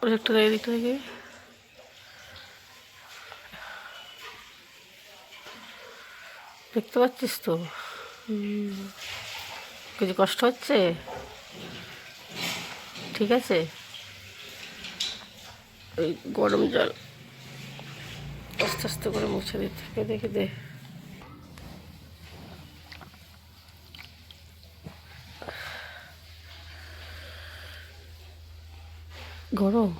Projector এদিক থেকে দেখতে পাচ্ছিস তো। কিছু কষ্ট হচ্ছে? ঠিক আছে। ওই গরম জল আস্তে আস্তে করে মুছে দিতে হবে দেখে দে। গরম?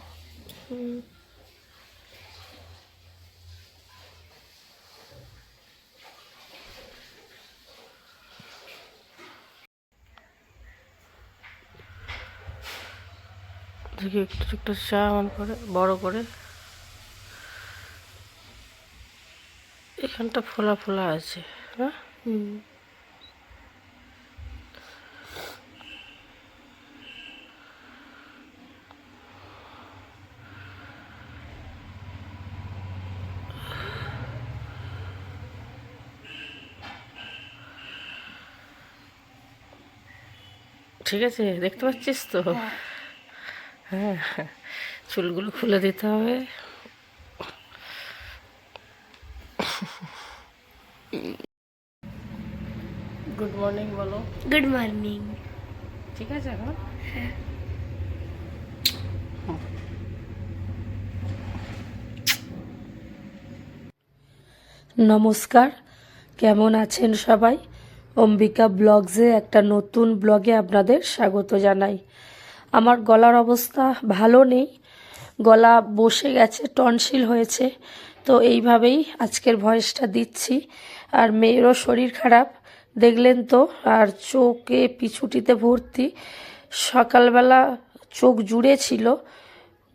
দেখি একটু একটু অন করে বড় করে। এখানটা ফোলা ফোলা আছে হ্যাঁ? ঠিক আছে? দেখতে পাচ্ছিস তো? হ্যাঁ। চুলগুলো খুলে দিতে হবে। গুড মর্নিং বলো। গুড মর্নিং ঠিক আছে এখন? নমস্কার। কেমন আছেন সবাই? অম্বিকা ব্লগসে একটা নতুন ব্লগে আপনাদের স্বাগত জানাই। আমার গলার অবস্থা ভালো নেই, গলা বসে গেছে টনসিল হয়েছে, তো এইভাবেই আজকের ভয়েসটা দিচ্ছি। আর মেয়েরও শরীর খারাপ, দেখলেন তো, আর চোখে পিছুটিতে ভর্তি। সকালবেলা চোখ জুড়ে ছিল,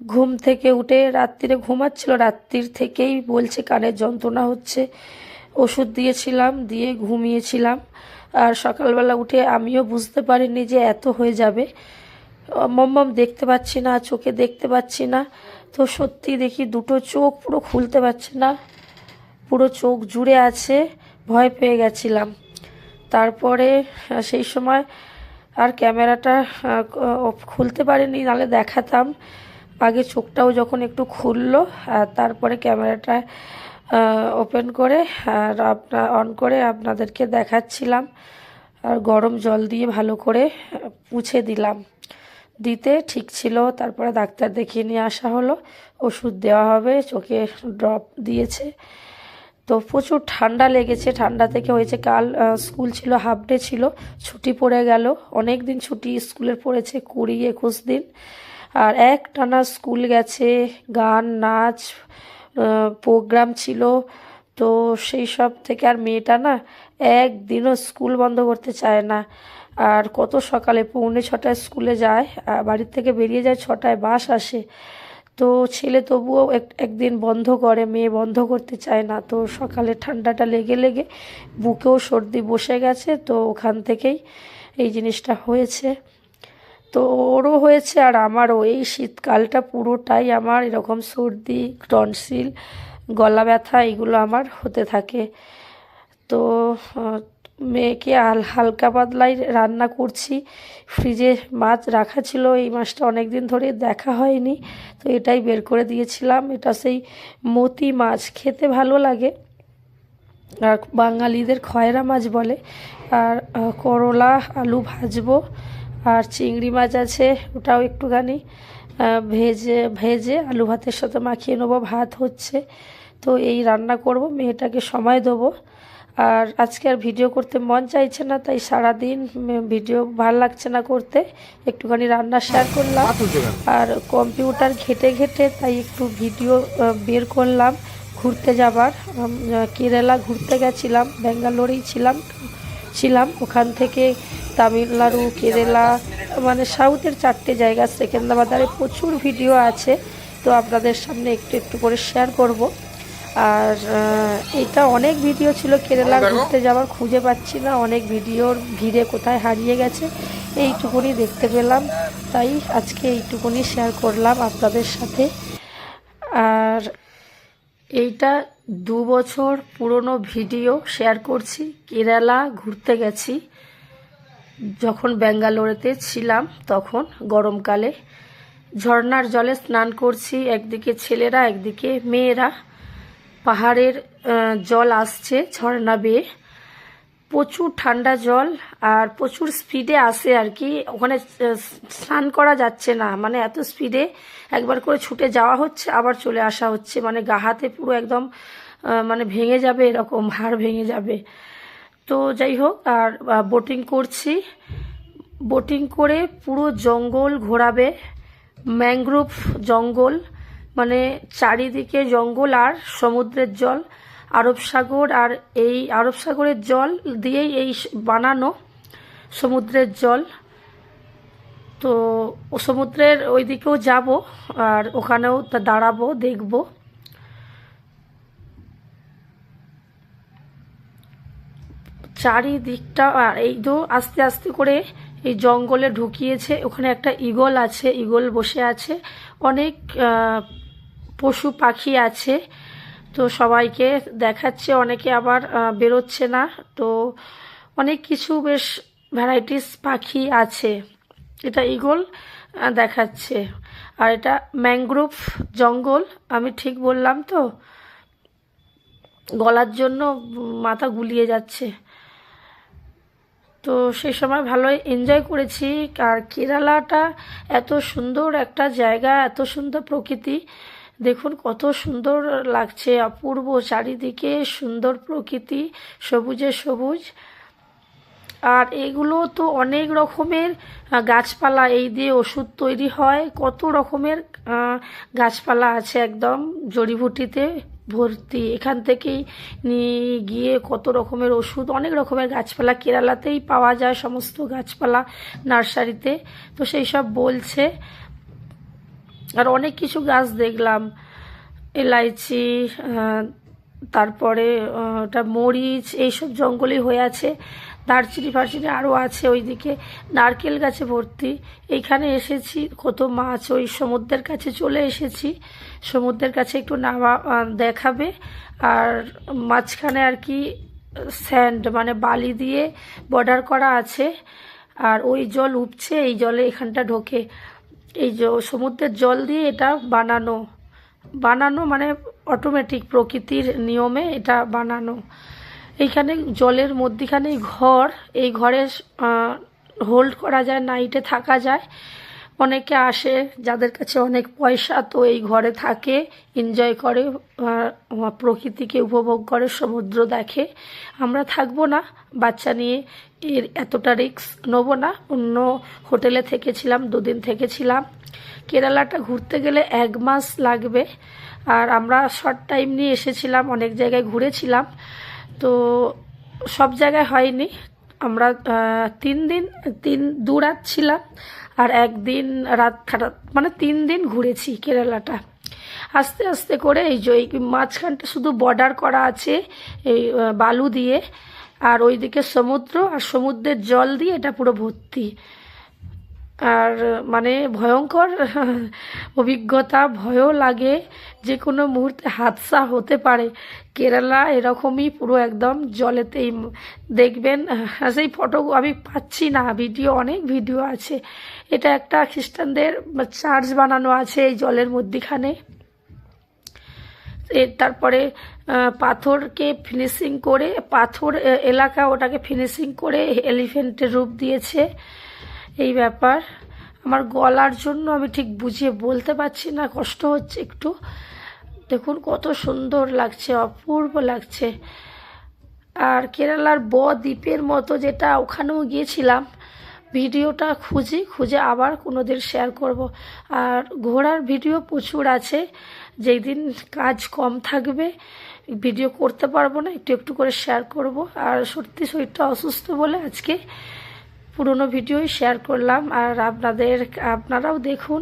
ঘুম থেকে উঠে রাত্রিরে ঘুমাচ্ছিল রাত্রির থেকেই বলছে কানের যন্ত্রণা হচ্ছে। ওষুধ দিয়েছিলাম, দিয়ে ঘুমিয়েছিলাম। আর সকালবেলা উঠে আমিও বুঝতে পারিনি যে এত হয়ে যাবে। মম্মম দেখতে পাচ্ছি না, চোখে দেখতে পাচ্ছি না। তো সত্যি দেখি দুটো চোখ পুরো খুলতে পারছে না। পুরো চোখ জুড়ে আছে, ভয় পেয়ে গেছিলাম। তারপরে সেই সময় আর ক্যামেরাটা খুলতে পারিনি নাহলে দেখাতাম। আগে চোখটাও যখন একটু খুললো আর তারপরে ক্যামেরাটা ওপেন করে আর আপনার অন করে আপনাদেরকে দেখাচ্ছিলাম। আর গরম জল দিয়ে ভালো করে পুছে দিলাম। দিতে ঠিক ছিল, তারপরে ডাক্তার দেখিয়ে নিয়ে আসা হলো। ওষুধ দেওয়া হবে, চোখে ড্রপ দিয়েছে। তো প্রচুর ঠান্ডা লেগেছে। ঠান্ডা থেকে হয়েছে কাল স্কুল ছিল হাফ ডে ছিল। ছুটি পড়ে গেল। অনেক দিন ছুটি স্কুলের পড়েছে, কুড়ি, একুশ দিন। আর এক টানা স্কুল গেছে, গান, নাচ প্রোগ্রাম ছিল। তো সেই সব থেকে আর মেয়েটা না একদিনও স্কুল বন্ধ করতে চায় না। আর কত সকালে পৌনে ছটায় স্কুলে যায় বাড়ির থেকে বেরিয়ে যায়, ছটায় বাস আসে। তো ছেলে তবুও এক, একদিন বন্ধ করে, মেয়ে বন্ধ করতে চায় না। তো সকালে ঠান্ডাটা লেগে লেগে বুকেও সর্দি বসে গেছে। তো ওখান থেকেই এই জিনিসটা হয়েছে। তো ওরও হয়েছে আর আমারও। এই শীতকালটা পুরোটাই আমার এরকম সর্দি, টনসিল, গলা ব্যথা এগুলো আমার হতে থাকে। তো মেয়েকে হাল, হালকা পাতলাই রান্না করছি। ফ্রিজে মাছ রাখা ছিল, এই মাছটা অনেক দিন ধরে দেখা হয়নি। তো এটাই বের করে দিয়েছিলাম। এটা সেই মতি মাছ, খেতে ভালো লাগে। আর বাঙালিদের খয়রা মাছ বলে। আর করলা, আলু ভাজবো। আর চিংড়ি মাছ আছে ওটাও একটুখানি ভেজে ভেজে আলু ভাতের সাথে মাখিয়ে নেব ভাত হচ্ছে। তো এই রান্না করব মেয়েটাকে সময় দেবো। আর আজকে আর ভিডিও করতে মন চাইছে না তাই সারাদিন ভিডিও ভালো লাগছে না করতে একটুখানি রান্না শেয়ার করলাম। আর কম্পিউটার ঘেটে ঘেটে তাই একটু ভিডিও বের করলাম। ঘুরতে যাবার কেরালা ঘুরতে গেছিলাম ব্যাঙ্গালোরেই ছিলাম ছিলাম। ওখান থেকে তামিলনাড়ু কেরালা মানে সাউথের চারটে জায়গা সেকেন্দ্রাবাদারে প্রচুর ভিডিও আছে তো আপনাদের সামনে একটু একটু করে শেয়ার করব। আর এটা অনেক ভিডিও ছিল কেরালা ঘুরতে যাওয়ার খুঁজে পাচ্ছি না অনেক ভিডিওর ভিড়ে কোথায় হারিয়ে গেছে এইটুকুনি দেখতে পেলাম তাই আজকে এইটুকুনি শেয়ার করলাম আপনাদের সাথে। আর এইটা দু বছর পুরনো ভিডিও শেয়ার করছি কেরালা ঘুরতে গেছি যখন ব্যাঙ্গালোরেতে ছিলাম, তখন গরমকালে ঝর্ণার জলে স্নান করছি। একদিকে ছেলেরা, একদিকে মেয়েরা। পাহাড়ের জল আসছে ঝর্ণা বেয়ে। প্রচুর ঠান্ডা জল আর প্রচুর স্পিডে আসে আর কি। ওখানে স্নান করা যাচ্ছে না। মানে এত স্পিডে একবার করে ছুটে যাওয়া হচ্ছে, আবার চলে আসা হচ্ছে। মানে গা হাতে পুরো একদম মানে ভেঙে যাবে এরকম, হাড় ভেঙে যাবে। তো যাই হোক, আর বোটিং করছি। বোটিং করে পুরো জঙ্গল ঘোরাবে। ম্যানগ্রোভ জঙ্গল মানে চারিদিকে জঙ্গল আর সমুদ্রের জল। আরব সাগর আর এই আরব সাগরের জল দিয়েই এই বানানো সমুদ্রের জল। তো সমুদ্রের ওই দিকেও যাব, আর ওখানেও দাঁড়াবো, দেখব। চারিদিকটা এই তো আস্তে আস্তে করে এই জঙ্গলে ঢুকিয়েছে। ওখানে একটা ঈগল আছে ঈগল বসে আছে। অনেক পশু পাখি আছে। তো সবাইকে দেখাচ্ছে অনেকে আবার বেরোচ্ছে না। তো অনেক কিছু বেশ ভ্যারাইটিস পাখি আছে। এটা আহ, দেখাচ্ছে। আর এটা ম্যানগ্রোভ জঙ্গল আমি ঠিক বললাম তো? গলার জন্য মাথা গুলিয়ে যাচ্ছে। তো সেই সময় ভালোই এনজয় করেছি। আর কেরালাটা এত সুন্দর একটা জায়গা, এত সুন্দর প্রকৃতি। দেখুন কত সুন্দর লাগছে, অপূর্ব চারিদিকে সুন্দর প্রকৃতি, সবুজে সবুজ। আর এগুলো তো অনেক রকমের গাছপালা, এই দিয়ে ওষুধ তৈরি হয়। কত রকমের গাছপালা আছে একদম জড়িবুটিতে। ভর্তি। এখান থেকেই নিয়ে গিয়ে কত রকমের ওষুধ, অনেক রকমের গাছপালা। কেরালাতেই পাওয়া যায় সমস্ত গাছপালা নার্সারিতে। তো সেই সব বলছে। আর অনেক কিছু গাছ দেখলাম। এলাইচি তারপরে ওটা মরিচ, এইসব জঙ্গলই হয়ে আছে। দারচিনি ফারচিনি আরও আছে, ওইদিকে নারকেল গাছে ভর্তি। এইখানে এসেছি, কত মাছ, ওই সমুদ্রের কাছে চলে এসেছি। সমুদ্রের কাছে একটু নামা দেখাবে। আর মাঝখানে আর কি, স্যান্ড মানে বালি দিয়ে বর্ডার করা আছে। আর ওই জল উপছে এই জলে এখানটা ঢোকে। এই সমুদ্রের জল দিয়ে এটা বানানো। বানানো মানে অটোমেটিক প্রকৃতির নিয়মে এটা বানানো। এইখানে জলের মধ্যিখানে ঘর, এই ঘরে হোল্ড করা যায় নাইটে থাকা যায়। অনেকে আসে, যাদের কাছে অনেক পয়সা, তো এই ঘরে থাকে এনজয় করে প্রকৃতিকে উপভোগ করে, সমুদ্র দেখে। আমরা থাকব না, বাচ্চা নিয়ে এর এতটা রিস্ক নেব না। অন্য হোটেলে থেকেছিলাম, দুদিন থেকেছিলাম। কেরালাটা ঘুরতে গেলে এক মাস লাগবে। আর আমরা শর্ট টাইম নিয়ে এসেছিলাম, অনেক জায়গায় ঘুরেছিলাম। সব জায়গায় হয়নি। আমরা তিন দিন, তিন, দু রাত ছিলাম আর একদিন রাত থাকা মানে তিন দিন ঘুরেছি কেরালাটা। আস্তে আস্তে করে এই যে মাঝখানটা শুধু বর্ডার করা আছে, এই বালু দিয়ে আর ওইদিকে সমুদ্র আর সমুদ্রের জল দিয়ে এটা পুরো ভর্তি। আর মানে ভয়ঙ্কর অভিজ্ঞতা, ভয়ও লাগে যে কোনো মুহূর্তে হাদসা হতে পারে। কেরালা এরকমই পুরো একদম জলেতেই দেখবেন। সেই ফটো আমি পাচ্ছি না, ভিডিও, অনেক ভিডিও আছে। এটা একটা খ্রিস্টানদের চার্চ বানানো আছে এই জলের মধ্যিখানে। তারপরে পাথরকে ফিনিশিং করে, পাথর এলাকা ওটাকে ফিনিশিং করে এলিফেন্টের রূপ দিয়েছে। এই ব্যাপার। আমার গলার জন্য আমি ঠিক বুঝিয়ে বলতে পারছি না, কষ্ট হচ্ছে একটু। দেখুন কত সুন্দর লাগছে, অপূর্ব লাগছে। আর কেরালার ব দ্বীপের মতো যেটা ওখানেও গিয়েছিলাম, ভিডিওটা খুঁজি, খুঁজে আবার কোনো দিন শেয়ার করব। আর ঘোরার ভিডিও প্রচুর আছে, যেই দিন কাজ কম থাকবে, ভিডিও করতে পারব না, একটু একটু করে শেয়ার করব। আর সত্যি শরীরটা অসুস্থ বলে আজকে পুরনো ভিডিওই শেয়ার করলাম আর আপনাদের, আপনারাও দেখুন।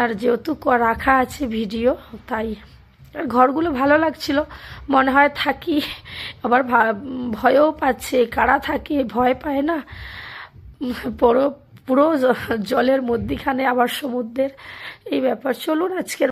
আর যেহেতু রাখা আছে ভিডিও, তাই। আর ঘরগুলো ভালো লাগছিল, মনে হয় থাকি, আবার ভয়ও পাচ্ছে, কারা থাকে ভয় পায় না। পুরো পুরো জলের মধ্যিখানে আবার সমুদ্রের এই ব্যাপার। চলুন আজকের